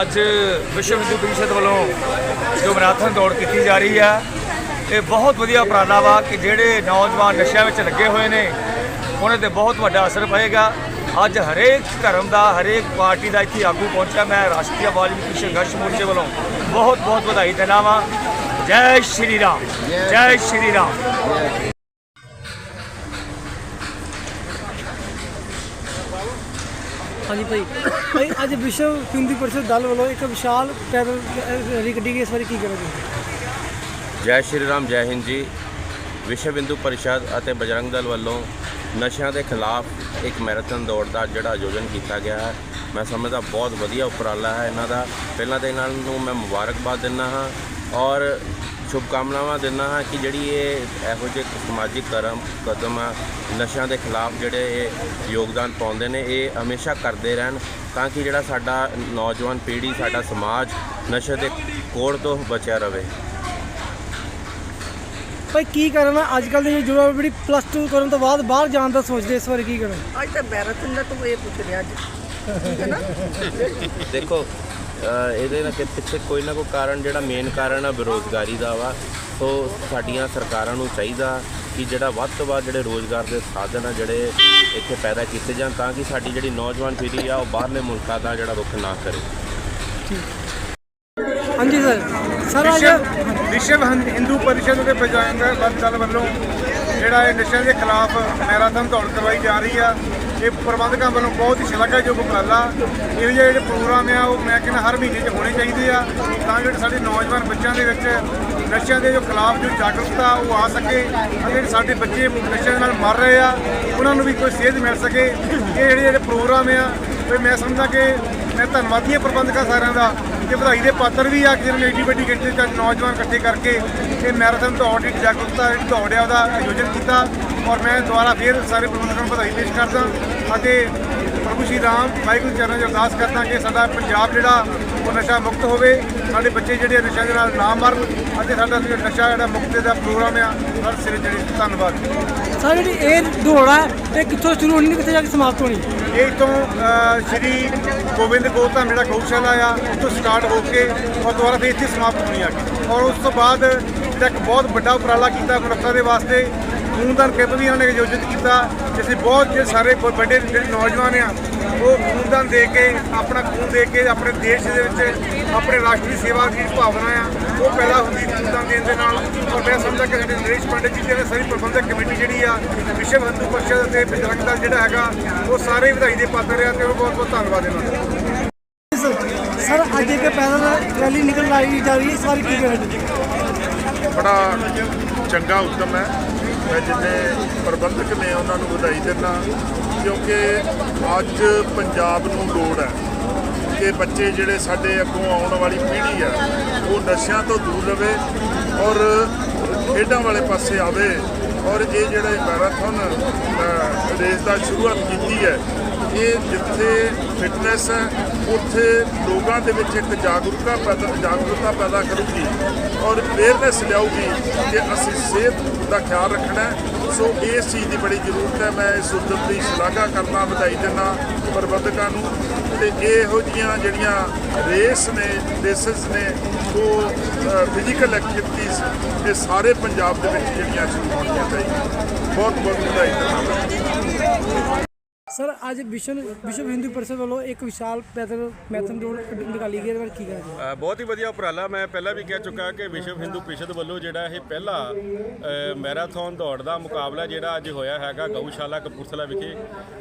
ਅੱਜ ਵਿਸ਼ਵ ਹਿੰਦੂ ਪਰਿਸ਼ਦ ਵੱਲੋਂ ਜੋ ਮੈਰਾਥਨ ਦੌੜ ਕੀਤੀ ਜਾ ਰਹੀ ਹੈ, ਇਹ ਬਹੁਤ ਵਧੀਆ ਉਪਰਾਲਾ ਵਾ ਕਿ ਜਿਹੜੇ ਨੌਜਵਾਨ ਨਸ਼ਿਆਂ ਵਿੱਚ ਲੱਗੇ ਹੋਏ ਨੇ, ਉਹਨਾਂ ਤੇ ਬਹੁਤ ਵੱਡਾ ਅਸਰ ਪਏਗਾ। ਅੱਜ ਹਰੇਕ ਧਰਮ ਦਾ, ਹਰੇਕ ਪਾਰਟੀ ਦਾ ਇੱਥੇ ਆਗੂ ਪਹੁੰਚਿਆ। ਮੈਂ ਰਾਸ਼ਟਰੀ ਵਾਲਮੀਕੀ ਸੰਘਰਸ਼ ਮੋਰਚੇ ਵੱਲੋਂ ਬਹੁਤ ਬਹੁਤ ਵਧਾਈ ਦਿੰਦਾ ਵਾਂ। ਜੈ ਸ਼੍ਰੀ ਰਾਮ, ਜੈ ਸ਼੍ਰੀ ਰਾਮ। ਹਾਂਜੀ ਭਾਈ। ਭਾਈ, ਅੱਜ ਵਿਸ਼ਵ ਹਿੰਦੂ ਪਰਿਸ਼ਦ ਦਲ ਵੱਲੋਂ ਇੱਕ ਵਿਸ਼ਾਲ ਪੈਦਲ ਰੈਲੀ ਕੱਢੀ ਗਈ ਇਸ ਬਾਰੇ ਕੀ ਕਰੋਗੇ? ਜੈ ਸ਼੍ਰੀ ਰਾਮ, ਜੈ ਹਿੰਦ ਜੀ। ਵਿਸ਼ਵ ਹਿੰਦੂ ਪਰਿਸ਼ਦ ਅਤੇ ਬਜਰੰਗ ਦਲ ਵੱਲੋਂ ਨਸ਼ਿਆਂ ਦੇ ਖਿਲਾਫ ਇੱਕ ਮੈਰਾਥਨ ਦੌੜ ਦਾ ਜਿਹੜਾ ਆਯੋਜਨ ਕੀਤਾ ਗਿਆ ਹੈ। ਮੈਂ ਸਮਝਦਾ ਬਹੁਤ ਵਧੀਆ ਉਪਰਾਲਾ ਹੈ ਇਹਨਾਂ ਦਾ। ਪਹਿਲਾਂ ਤਾਂ ਇਹਨਾਂ ਨੂੰ ਮੈਂ ਮੁਬਾਰਕਬਾਦ ਦਿੰਦਾ ਹਾਂ। ਔਰ ਸ਼ੁਭਕਾਮਨਾਵਾਂ ਦਿੰਦਾ ਹਾਂ ਕਿ ਜਿਹੜੀ ਇਹ ਇਹੋ ਜਿਹੇ ਸਮਾਜਿਕ ਕਰਮ ਕਦਮ ਆ ਨਸ਼ਿਆਂ ਦੇ ਖਿਲਾਫ ਜਿਹੜੇ ਇਹ ਯੋਗਦਾਨ ਪਾਉਂਦੇ ਨੇ ਇਹ ਹਮੇਸ਼ਾ ਕਰਦੇ ਰਹਿਣ ਤਾਂ ਕਿ ਜਿਹੜਾ ਸਾਡਾ ਨੌਜਵਾਨ ਪੀੜ੍ਹੀ ਸਾਡਾ ਸਮਾਜ ਨਸ਼ੇ ਦੇ ਕੋੜ ਤੋਂ ਬਚਿਆ ਰਵੇ ਭਾਈ ਕੀ ਕਰਨਾ? ਅੱਜ ਕੱਲ੍ਹ ਦੀ ਯੁਵਾ ਪੀੜ੍ਹੀ ਪਲੱਸ 2 ਕਰਨ ਤੋਂ ਬਾਅਦ ਬਾਹਰ ਜਾਣ ਦਾ ਸੋਚਦੇ ਇਸ ਬਾਰੇ ਕੀ ਕਰਨਾ? ਅੱਜ ਤਾਂ ਮੈਰਾਥਨ ਦਾ ਤੂੰ ਇਹ ਪੁੱਛ ਰਿਹਾ ਅੱਜ। ਦੇਖੋ ਇਹਦੇ ਨਾਲ ਪਿੱਛੇ ਕੋਈ ਨਾ ਕੋਈ ਕਾਰਨ ਜਿਹੜਾ ਮੇਨ ਕਾਰਨ ਆ ਬੇਰੋਜ਼ਗਾਰੀ ਦਾ ਵਾ। ਸੋ ਸਾਡੀਆਂ ਸਰਕਾਰਾਂ ਨੂੰ ਚਾਹੀਦਾ ਕਿ ਜਿਹੜਾ ਵੱਧ ਤੋਂ ਵੱਧ ਜਿਹੜੇ ਰੋਜ਼ਗਾਰ ਦੇ ਸਾਧਨ ਆ ਜਿਹੜੇ ਇੱਥੇ ਪੈਦਾ ਕੀਤੇ ਜਾਣ ਤਾਂ ਕਿ ਸਾਡੀ ਜਿਹੜੀ ਨੌਜਵਾਨ ਪੀੜ੍ਹੀ ਆ ਉਹ ਬਾਹਰਲੇ ਮੁਲਕਾਂ ਦਾ ਜਿਹੜਾ ਰੁਖ ਨਾ ਕਰੇ। ਹਾਂਜੀ ਸਰ। ਸਰ ਅੱਜ ਵਿਸ਼ਵ ਵਿਸ਼ਵ ਹੰ- ਹਿੰਦੂ ਪਰਿਸ਼ਦ ਦੇ ਬਜਰੰਗ ਦਲ ਵੱਲੋਂ ਜਿਹੜਾ ਇਹ ਨਸ਼ਿਆਂ ਦੇ ਖਿਲਾਫ ਮੈਰਾਥਨ ਦੌੜ ਕਰਵਾਈ ਜਾ ਰਹੀ ਆ। ਇਹ ਪ੍ਰਬੰਧਕਾਂ ਵੱਲੋਂ ਬਹੁਤ ਹੀ ਸ਼ਲਾਘਾਯੋਗ ਉਪਰਾਲਾ। ਇਹੋ ਜਿਹੇ ਜਿਹੜੇ ਪ੍ਰੋਗਰਾਮ ਆ, ਉਹ ਮੈਂ ਕਹਿੰਦਾ ਹਰ ਮਹੀਨੇ 'ਚ ਹੋਣੇ ਚਾਹੀਦੇ ਆ। ਤਾਂ ਜਿਹੜੇ ਸਾਡੇ ਨੌਜਵਾਨ ਬੱਚਿਆਂ ਦੇ ਵਿੱਚ ਨਸ਼ਿਆਂ ਦੇ ਜੋ ਖਿਲਾਫ ਜੋ ਜਾਗਰੂਕਤਾ ਉਹ ਆ ਸਕੇ ਅਤੇ ਜਿਹੜੇ ਸਾਡੇ ਬੱਚੇ ਨਸ਼ਿਆਂ ਦੇ ਨਾਲ ਮਰ ਰਹੇ ਆ, ਉਹਨਾਂ ਨੂੰ ਵੀ ਕੋਈ ਸੇਧ ਮਿਲ ਸਕੇ। ਇਹ ਜਿਹੜੇ ਜਿਹੜੇ ਪ੍ਰੋਗਰਾਮ ਆ ਵੀ ਮੈਂ ਸਮਝਦਾ ਕਿ ਮੈਂ ਧੰਨਵਾਦੀ ਹਾਂ ਪ੍ਰਬੰਧਕਾਂ ਸਾਰਿਆਂ ਦਾ। ਕਿ ਵਧਾਈ ਦੇ ਪਾਤਰ ਵੀ ਆ ਕਿ ਜਿਹਨਾਂ ਨੇ ਏਡੀ ਵੱਡੀ ਗਿਣਤੀ 'ਚ ਅੱਜ ਨੌਜਵਾਨ ਇਕੱਠੇ ਕਰਕੇ ਇਹ ਮੈਰਾਥਨ ਦੌੜ ਦੀ ਜਾਗਰੂਕਤਾ ਜਿਹੜੀ ਦੌੜ ਆ, ਉਹਦਾ ਆਯੋਜਨ ਕੀਤਾ। ਔਰ ਮੈਂ ਦੁਬਾਰਾ ਫਿਰ ਸਾਰੇ ਪ੍ਰਬੰਧਕਾਂ ਨੂੰ ਵਧਾਈ ਪੇਸ਼ ਕਰਦਾ ਅਤੇ ਪ੍ਰਭੂ ਸ਼੍ਰੀ ਰਾਮ, ਵਾਹਿਗੁਰੂ ਜੀ ਚਰਨਾਂ 'ਚ ਅਰਦਾਸ ਕਰਦਾ ਕਿ ਸਾਡਾ ਪੰਜਾਬ ਜਿਹੜਾ, ਉਹ ਨਸ਼ਾ ਮੁਕਤ ਹੋਵੇ। ਸਾਡੇ ਬੱਚੇ ਜਿਹੜੇ ਨਸ਼ਿਆਂ ਦੇ ਨਾਲ ਨਾ ਮਰਨ ਅਤੇ ਸਾਡਾ ਨਸ਼ਾ ਜਿਹੜਾ ਮੁਕਤ ਦਾ ਪ੍ਰੋਗਰਾਮ ਆ, ਹਰ ਸਿਰੇ ਜਿਹੜੇ ਧੰਨਵਾਦ। ਸਰ, ਜਿਹੜੀ ਇਹ ਦੌੜ ਹੈ ਇਹ ਕਿੱਥੋਂ ਸ਼ੁਰੂ ਹੋਣੀ ਕਿੱਥੇ ਜਾ ਕੇ ਸਮਾਪਤ ਹੋਣੀ? ਇਹ ਤੋਂ ਸ਼੍ਰੀ ਗੋਬਿੰਦ ਗੋਧਾਮ ਜਿਹੜਾ ਗਊਸ਼ਾਲਾ ਆ ਉਸ ਤੋਂ ਸਟਾਰਟ ਹੋ ਕੇ ਔਰ ਦੁਬਾਰਾ ਫਿਰ ਇੱਥੇ ਸਮਾਪਤ ਹੋਣੀ ਆ। ਕੇ ਔਰ ਉਸ ਤੋਂ ਬਾਅਦ ਜਿਹੜਾ ਇੱਕ ਬਹੁਤ ਵੱਡਾ ਉਪਰਾਲਾ ਕੀਤਾ ਮਨੁੱਖਤਾ ਦੇ ਵਾਸਤੇ, ਖੂਨਦਾਨ ਕੈਂਪ ਵੀ ਇਹਨਾਂ ਨੇ ਆਯੋਜਿਤ ਕੀਤਾ, ਜਿਸ ਵਿੱਚ ਬਹੁਤ ਸਾਰੇ ਵੱਡੇ ਜਿਹੜੇ ਨੌਜਵਾਨ ਆ ਉਹ ਖੂਨਦਾਨ ਦੇ ਕੇ ਆਪਣਾ ਖੂਨ ਦੇ ਕੇ ਆਪਣੇ ਦੇਸ਼ ਦੇ ਵਿੱਚ ਆਪਣੇ ਰਾਸ਼ਟਰ ਦੀ ਸੇਵਾ ਦੀ ਭਾਵਨਾ ਆ। ਉਹ ਪੈਦਾ ਹੁੰਦੀ ਖੂਨਦਾਨ ਦੇਣ ਦੇ ਨਾਲ। ਔਰ ਮੈਂ ਸਮਝਦਾ ਕਿ ਸਾਡੇ ਨਰੇਸ਼ ਪੰਡਿਤ ਜੀ ਜਿਹੜੇ ਸਾਰੀ ਪ੍ਰਬੰਧਕ ਕਮੇਟੀ ਜਿਹੜੀ ਆ ਵਿਸ਼ਵ ਹਿੰਦੂ ਪਰਿਸ਼ਦ ਅਤੇ ਬਜਰੰਗ ਦਲ ਜਿਹੜਾ ਹੈਗਾ ਉਹ ਸਾਰੇ ਵਧਾਈ ਦੇ ਪਾਤਰ ਆ ਤੇ ਉਹ ਬਹੁਤ ਬਹੁਤ ਧੰਨਵਾਦ ਇਹਨਾਂ ਦਾ। ਸਰ ਅੱਜ ਇੱਕ ਪੈਦਲ ਰੈਲੀ ਨਿਕਲ ਆਈ ਜਾ ਰਹੀ ਹੈ। ਇਸ ਬਾਰੇ ਕੀ ਕਰਨਾ ਬੜਾ ਚੰਗਾ ਉਦਮ ਹੈ। ਮੈਂ ਜਿੰਨੇ ਪ੍ਰਬੰਧਕ ਨੇ ਉਹਨਾਂ ਨੂੰ ਵਧਾਈ ਦਿੰਦਾ ਕਿਉਂਕਿ ਅੱਜ ਪੰਜਾਬ ਨੂੰ ਲੋੜ ਹੈ ਕਿ ਬੱਚੇ ਜਿਹੜੇ ਸਾਡੇ ਅੱਗੋਂ ਆਉਣ ਵਾਲੀ ਪੀੜ੍ਹੀ ਹੈ, ਉਹ ਨਸ਼ਿਆਂ ਤੋਂ ਦੂਰ ਰਹੇ ਔਰ ਖੇਡਾਂ ਵਾਲੇ ਪਾਸੇ ਆਵੇ ਔਰ ਇਹ ਜਿਹੜਾ ਮੈਰਾਥਨ ਰੇਸ ਦਾ ਸ਼ੁਰੂਆਤ ਕੀਤੀ ਹੈ, ਇਹ ਜਿੱਥੇ ਫਿਟਨੈਸ ਹੈ ਉੱਥੇ ਲੋਕਾਂ ਦੇ ਵਿੱਚ ਇੱਕ ਜਾਗਰੂਕਤਾ ਪੈਦਾ ਜਾਗਰੂਕਤਾ ਪੈਦਾ ਕਰੂਗੀ ਔਰ ਅਵੇਅਰਨੈਸ ਲਿਆਊਗੀ ਕਿ ਅਸੀਂ ਸਿਹਤ ਦਾ ਖਿਆਲ ਰੱਖਣਾ ਸੋ ਇਸ ਚੀਜ਼ ਦੀ ਬੜੀ ਜ਼ਰੂਰਤ ਹੈ। ਮੈਂ ਇਸ ਉਦਮ ਦੀ ਸ਼ਲਾਘਾ ਕਰਨਾ, ਵਧਾਈ ਦਿੰਦਾ ਪ੍ਰਬੰਧਕਾਂ ਨੂੰ ਤੇ ਇਹੋ ਜੀਆਂ ਜਿਹੜੀਆਂ ਰੇਸ ਨੇ, ਰੇਸਸ ਨੇ, ਉਹ ਫਿਜ਼ੀਕਲ ਐਕਟੀਵਿਟੀਜ਼ ਇਹ ਸਾਰੇ ਪੰਜਾਬ ਦੇ ਵਿੱਚ ਜਿਹੜੀਆਂ ਸ਼ੁਰੂ ਹੋਣੀਆਂ ਚਾਹੀਦੀਆਂ। ਬਹੁਤ ਬਹੁਤ ਵਧਾਈ ਦਿੰਦਾ ਸਰ ਅੱਜ ਵਿਸ਼ਵ ਵਿਸ਼ਵ ਹਿੰਦੂ ਪਰਿਸ਼ਦ ਵੱਲੋਂ ਇੱਕ ਵਿਸ਼ਾਲ ਪੈਦਲ ਮੈਰਾਥਨ ਦੌੜ ਨਿਕਾਲੀ ਗਈ ਇਹਦੇ ਕੀ ਕਰਨਾ ਅ, ਬਹੁਤ ਹੀ ਵਧੀਆ ਉਪਰਾਲਾ। ਮੈਂ ਪਹਿਲਾਂ ਵੀ ਕਹਿ ਚੁੱਕਾ ਕਿ ਵਿਸ਼ਵ ਹਿੰਦੂ ਪ੍ਰੀਸ਼ਦ ਵੱਲੋਂ ਜਿਹੜਾ ਇਹ ਪਹਿਲਾ ਅ, ਮੈਰਾਥਨ ਦੌੜ ਦਾ ਮੁਕਾਬਲਾ ਜਿਹੜਾ ਅੱਜ ਹੋਇਆ ਹੈਗਾ ਗਊਸ਼ਾਲਾ ਕਪੂਰਥਲਾ ਵਿਖੇ।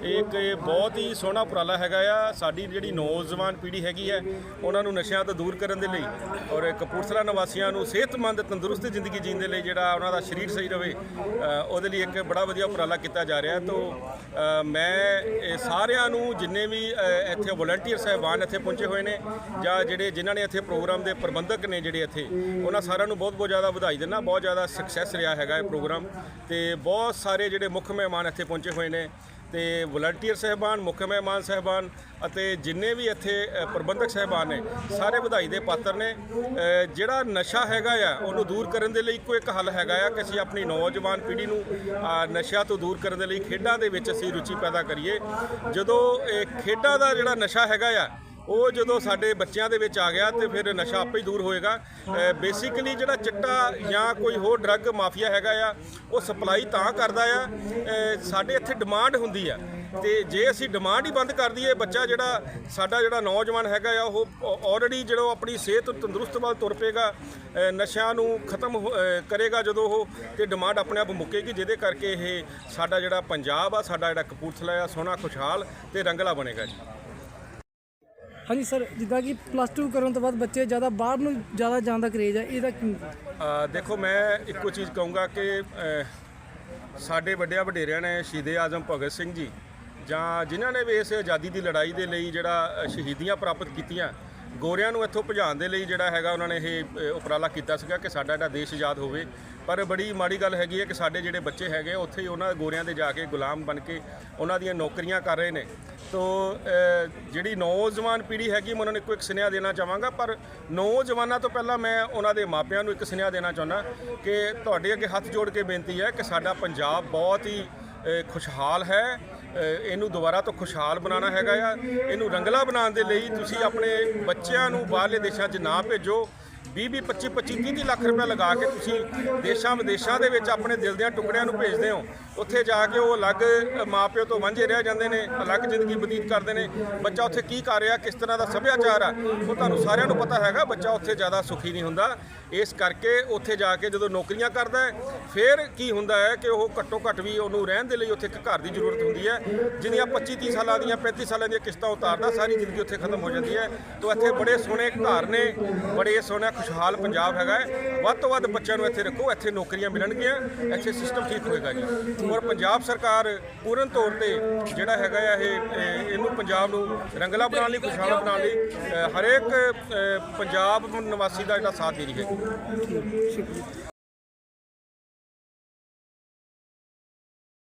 ਇਹ ਇੱਕ ਇਹ ਬਹੁਤ ਹੀ ਸੋਹਣਾ ਉਪਰਾਲਾ ਹੈਗਾ ਆ। ਸਾਡੀ ਜਿਹੜੀ ਨੌਜਵਾਨ ਪੀੜ੍ਹੀ ਹੈਗੀ ਹੈ ਉਹਨਾਂ ਨੂੰ ਨਸ਼ਿਆਂ ਤੋਂ ਦੂਰ ਕਰਨ ਦੇ ਲਈ ਔਰ ਕਪੂਰਥਲਾ ਨਿਵਾਸੀਆਂ ਨੂੰ ਸਿਹਤਮੰਦ ਤੰਦਰੁਸਤ ਜ਼ਿੰਦਗੀ ਜੀਣ ਦੇ ਲਈ ਜਿਹੜਾ ਉਹਨਾਂ ਦਾ ਸਰੀਰ ਸਹੀ ਰਵੇ ਅ, ਉਹਦੇ ਲਈ ਇੱਕ ਬੜਾ ਵਧੀਆ ਉਪਰਾਲਾ ਕੀਤਾ ਜਾ ਰਿਹਾ। ਤੋਂ ਅ, ਮੈਂ ਇਹ ਸਾਰਿਆਂ ਨੂੰ ਜਿੰਨੇ ਵੀ ਇੱਥੇ ਵੋਲੰਟੀਅਰ ਸਹਿਬਾਨ ਇੱਥੇ ਪਹੁੰਚੇ ਹੋਏ ਨੇ ਜਾਂ ਜਿਹੜੇ ਜਿਨ੍ਹਾਂ ਨੇ ਇੱਥੇ ਪ੍ਰੋਗਰਾਮ ਦੇ ਪ੍ਰਬੰਧਕ ਨੇ ਜਿਹੜੇ ਇੱਥੇ, ਉਹਨਾਂ ਸਾਰਿਆਂ ਨੂੰ ਬਹੁਤ ਬਹੁਤ ਜ਼ਿਆਦਾ ਵਧਾਈ ਦਿੰਦਾ, ਬਹੁਤ ਜ਼ਿਆਦਾ ਸਕਸੈਸ ਰਿਹਾ ਹੈਗਾ ਇਹ ਪ੍ਰੋਗਰਾਮ ਤੇ ਬਹੁਤ ਸਾਰੇ ਜਿਹੜੇ ਮੁੱਖ ਮਹਿਮਾਨ ਇੱਥੇ ਪਹੁੰਚੇ ਹੋਏ ਨੇ। ਤੇ ਵਲੰਟੀਅਰ ਸਹਿਬਾਨ ਮੁੱਖ ਮਹਿਮਾਨ ਸਹਿਬਾਨ ਅਤੇ ਜਿੰਨੇ ਵੀ ਇੱਥੇ ਪ੍ਰਬੰਧਕ ਸਹਿਬਾਨ ਨੇ ਸਾਰੇ ਵਧਾਈ ਦੇ ਪਾਤਰ ਨੇ। ਜਿਹੜਾ ਨਸ਼ਾ ਹੈਗਾ ਆ ਉਹਨੂੰ ਦੂਰ ਕਰਨ ਦੇ ਲਈ ਇੱਕੋ ਇੱਕ ਹੱਲ ਹੈਗਾ ਆ ਕਿ ਅਸੀਂ ਆਪਣੀ ਨੌਜਵਾਨ ਪੀੜ੍ਹੀ ਨੂੰ ਅ, ਨਸ਼ਿਆਂ ਤੋਂ ਦੂਰ ਕਰਨ ਦੇ ਲਈ ਖੇਡਾਂ ਦੇ ਵਿੱਚ ਅਸੀਂ ਰੁਚੀ ਪੈਦਾ ਕਰੀਏ। ਜਦੋਂ ਇਹ ਖੇਡਾਂ ਦਾ ਜਿਹੜਾ ਨਸ਼ਾ ਹੈਗਾ ਆ ਉਹ ਜਦੋਂ ਸਾਡੇ ਬੱਚਿਆਂ ਦੇ ਵਿੱਚ ਆ ਗਿਆ ਤੇ ਫਿਰ ਨਸ਼ਾ ਆਪੇ ਹੀ ਦੂਰ ਹੋਏਗਾ। ਬੇਸਿਕਲੀ ਜਿਹੜਾ ਚਿੱਟਾ ਜਾਂ ਕੋਈ ਹੋਰ ਡਰੱਗ ਮਾਫੀਆ ਹੈਗਾ ਆ, ਉਹ ਸਪਲਾਈ ਤਾਂ ਕਰਦਾ ਆ। ਸਾਡੇ ਇੱਥੇ ਡਿਮਾਂਡ ਹੁੰਦੀ ਆ। ਤੇ ਜੇ ਅਸੀਂ ਡਿਮਾਂਡ ਹੀ ਬੰਦ ਕਰ ਦਈਏ, ਬੱਚਾ ਜਿਹੜਾ ਸਾਡਾ ਜਿਹੜਾ ਨੌਜਵਾਨ ਹੈਗਾ ਆ, ਉਹ ਆਲਰੇਡੀ ਜਿਹੜਾ ਉਹ ਆਪਣੀ ਸਿਹਤ ਤੰਦਰੁਸਤ ਵੱਲ ਤੁਰ ਪਏਗਾ ਨਸ਼ਿਆਂ ਨੂੰ ਖਤਮ ਹੋ- ਕਰੇਗਾ ਜਦੋਂ ਉਹ, ਤੇ ਡਿਮਾਂਡ ਆਪਣੇ ਆਪ ਮੁੱਕੇਗੀ, ਜਿਹਦੇ ਕਰਕੇ ਇਹ ਸਾਡਾ ਜਿਹੜਾ ਪੰਜਾਬ ਆ, ਸਾਡਾ ਜਿਹੜਾ ਕਪੂਰਥਲਾ ਆ, ਸੋਹਣਾ ਖੁਸ਼ਹਾਲ ਤੇ ਰੰਗਲਾ ਬਣੇਗਾ ਜੀ। ਹਾਂਜੀ ਸਰ ਜਿੱਦਾਂ ਕਿ ਪਲੱਸ 2 ਕਰਨ ਤੋਂ ਬਾਅਦ ਬੱਚੇ ਜ਼ਿਆਦਾ ਬਾਹਰ ਨੂੰ ਜ਼ਿਆਦਾ ਜਾਣ ਦਾ ਕਰੇਜ ਹੈ ਇਹਦਾ ਕਿਉਂ ਅ, ਦੇਖੋ ਮੈਂ ਇੱਕੋ ਚੀਜ਼ ਕਹੂੰਗਾ ਕਿ ਅ, ਸਾਡੇ ਵੱਡਿਆਂ ਵਡੇਰਿਆਂ ਨੇ ਸ਼ਹੀਦੇ ਆਜ਼ਮ ਭਗਤ ਸਿੰਘ ਜੀ ਜਾਂ ਜਿਨ੍ਹਾਂ ਨੇ ਵੀ ਇਸ ਆਜ਼ਾਦੀ ਦੀ ਲੜਾਈ ਦੇ ਲਈ ਜਿਹੜਾ ਅ, ਸ਼ਹੀਦੀਆਂ ਪ੍ਰਾਪਤ ਕੀਤੀਆਂ ਗੋਰਿਆਂ ਨੂੰ ਇੱਥੋਂ ਭਜਾਉਣ ਦੇ ਲਈ ਜਿਹੜਾ ਹੈਗਾ ਉਹਨਾਂ ਨੇ ਇਹ ਉਪਰਾਲਾ ਕੀਤਾ ਸੀਗਾ ਕਿ ਸਾਡਾ ਜਿਹੜਾ ਦੇਸ਼ ਆਜ਼ਾਦ ਹੋਵੇ। ਪਰ ਬੜੀ ਮਾੜੀ ਗੱਲ ਹੈਗੀ ਹੈ ਕਿ ਸਾਡੇ ਜਿਹੜੇ ਬੱਚੇ ਹੈਗੇ ਆ, ਉੱਥੇ ਹੀ ਉਹਨਾਂ ਗੋਰਿਆਂ ਦੇ ਜਾ ਕੇ ਗੁਲਾਮ ਬਣ ਕੇ ਉਹਨਾਂ ਦੀਆਂ ਨੌਕਰੀਆਂ ਕਰ ਰਹੇ ਨੇ। ਤੋ ਜਿਹੜੀ ਨੌਜਵਾਨ ਪੀੜ੍ਹੀ ਹੈਗੀ ਮੈਂ ਉਹਨਾਂ ਨੂੰ ਇੱਕੋ ਇੱਕ ਸੁਨੇਹਾ ਦੇਣਾ ਚਾਹਾਂਗਾ ਪਰ ਨੌਜਵਾਨਾਂ ਤੋਂ ਪਹਿਲਾਂ ਮੈਂ ਉਹਨਾਂ ਦੇ ਮਾਪਿਆਂ ਨੂੰ ਇੱਕ ਸੁਨੇਹਾ ਦੇਣਾ ਚਾਹੁੰਦਾ ਕਿ ਤੁਹਾਡੇ ਅੱਗੇ ਹੱਥ ਜੋੜ ਕੇ ਬੇਨਤੀ ਹੈ ਕਿ ਸਾਡਾ ਪੰਜਾਬ ਬਹੁਤ ਹੀ ਖੁਸ਼ਹਾਲ ਹੈ ਇਹਨੂੰ ਦੁਬਾਰਾ ਤੋਂ ਖੁਸ਼ਹਾਲ ਬਣਾਉਣਾ ਹੈਗਾ ਆ। ਇਹਨੂੰ ਰੰਗਲਾ ਬਣਾਉਣ ਦੇ ਲਈ ਤੁਸੀਂ ਆਪਣੇ ਬੱਚਿਆਂ ਨੂੰ ਬਾਹਰਲੇ ਦੇਸ਼ਾਂ 'ਚ ਨਾ ਭੇਜੋ। 20 20 25 25 30 ਲੱਖ ਰੁਪਏ ਲਗਾ ਕੇ ਤੁਸੀਂ ਦੇਸ਼ਾਂ ਵਿਦੇਸ਼ਾਂ ਦੇ ਵਿੱਚ ਆਪਣੇ ਦਿਲ ਦੀਆਂ ਟੁਕੜਿਆਂ ਨੂੰ ਭੇਜਦੇ ਹੋ। ਉੱਥੇ ਜਾ ਕੇ ਉਹ ਅਲੱਗ ਮਾਪਿਓ ਤੋਂ ਵਾਂਝੇ ਰਹਿ ਜਾਂਦੇ ਨੇ, ਅਲੱਗ ਜ਼ਿੰਦਗੀ ਬਤੀਤ ਕਰਦੇ ਨੇ। ਬੱਚਾ ਉੱਥੇ ਕੀ ਕਰ ਰਿਹਾ, ਕਿਸ ਤਰ੍ਹਾਂ ਦਾ ਸੱਭਿਆਚਾਰ ਆ, ਉਹ ਤੁਹਾਨੂੰ ਸਾਰਿਆਂ ਨੂੰ ਪਤਾ ਹੈਗਾ, ਬੱਚਾ ਉੱਥੇ ਜ਼ਿਆਦਾ ਸੁਖੀ ਨਹੀਂ ਹੁੰਦਾ। ਇਸ ਕਰਕੇ ਉੱਥੇ ਜਾ ਕੇ ਜਦੋਂ ਨੌਕਰੀਆਂ ਕਰਦਾ ਹੈ, ਫਿਰ ਕੀ ਹੁੰਦਾ ਹੈ ਕਿ ਉਹ ਘੱਟੋ ਘੱਟ ਵੀ ਉਹਨੂੰ ਰਹਿਣ ਦੇ ਲਈ ਉੱਥੇ ਇੱਕ ਘਰ ਦੀ ਜ਼ਰੂਰਤ ਹੁੰਦੀ ਹੈ। ਜਿਹਦੀਆਂ 25 30 ਸਾਲਾਂ ਦੀਆਂ 35 ਸਾਲਾਂ ਦੀਆਂ ਕਿਸ਼ਤਾਂ ਉਤਾਰਦਾ, ਸਾਰੀ ਜ਼ਿੰਦਗੀ ਉੱਥੇ ਖਤਮ ਹੋ ਜਾਂਦੀ ਹੈ। ਤੋਂ ਇੱਥੇ ਬੜੇ ਸੋਹਣੇ ਘਰ ਨੇ, ਬੜੇ ਸੋਹਣਾ ਖੁਸ਼ਹਾਲ ਪੰਜਾਬ ਹੈਗਾ ਹੈ। ਵੱਧ ਤੋਂ ਵੱਧ ਬੱਚਿਆਂ ਨੂੰ ਇੱਥੇ ਰੱਖੋ ਇੱਥੇ ਨੌਕਰੀਆਂ ਮਿਲਣਗੀਆਂ ਇੱਥੇ ਸਿਸਟਮ ਠੀਕ ਹੋਏਗਾ ਜੀ। ਔਰ ਪੰਜਾਬ ਸਰਕਾਰ ਪੂਰਨ ਤੌਰ ਤੇ ਜਿਹੜਾ ਹੈਗਾ ਆ ਇਹ ਇਹ- ਇਹਨੂੰ ਪੰਜਾਬ ਨੂੰ ਰੰਗਲਾ ਬਣਾਉਣ ਲਈ ਖੁਸ਼ਹਾਲ ਬਣਾਉਣ ਲਈ ਅ, ਹਰੇਕ ਅ, ਪੰਜਾਬ ਨਿਵਾਸੀ ਦਾ ਜਿਹੜਾ ਸਾਥ ਦੇ ਰਹੀ ਹੈ।